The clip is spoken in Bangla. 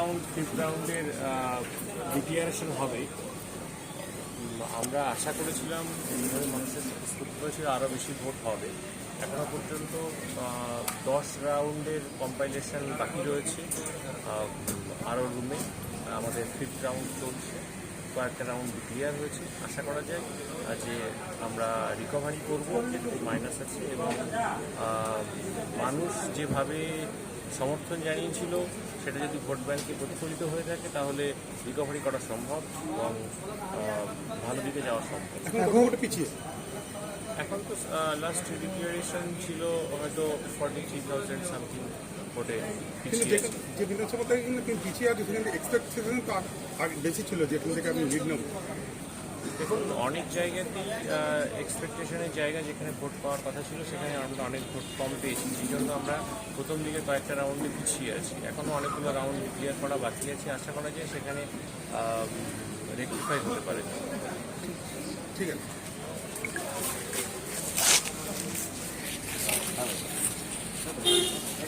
রাউন্ড ফিফথ রাউন্ডের ডিক্লিয়ারেশন হবে। আমরা আশা করেছিলাম এইভাবে মানুষের হয়েছিল আরও বেশি ভোট হবে। এখনও পর্যন্ত দশ রাউন্ডের কম্পাইলেশন বাকি রয়েছে। আরও রুমে আমাদের ফিফথ রাউন্ড চলছে। কয়েকটা রাউন্ড ক্লিয়ার হয়েছে। আশা করা যায় যে আমরা রিকভারি করব মাইনাস আছে এবং মানুষ যেভাবে সমর্থন জানিয়েছিল সেটা যদি ভোট ব্যাংকে প্রতিফলিত হয়ে থাকে তাহলে রিকভারি করা সম্ভব এবং ভালো দিকে যাওয়া সম্ভব। এখন পিছিয়ে? এখন তো লাস্ট ডিক্লারেশন ছিল হয়তো ফর্টি থ্রি থাউজেন্ড সামথিং ভোটে যে বিধানসভা থেকে কিন্তু পিছিয়ে আছে সেখানে এক্সপেকটেশন তো বেশি ছিল যেখান থেকে আপনি লিড নেব। দেখুন অনেক জায়গাতেই এক্সপেকটেশনের জায়গা যেখানে ভোট পাওয়ার কথা ছিল সেখানে আমরা অনেক ভোট কম পেয়েছি। সেই জন্য আমরা প্রথম দিকে কয়েকটা রাউন্ডে পিছিয়ে আছি। এখনও অনেকগুলো রাউন্ড ক্লিয়ার করা বাকি আছে। আশা করা যায় সেখানে রেকটিফাই হতে পারে। ঠিক আছে।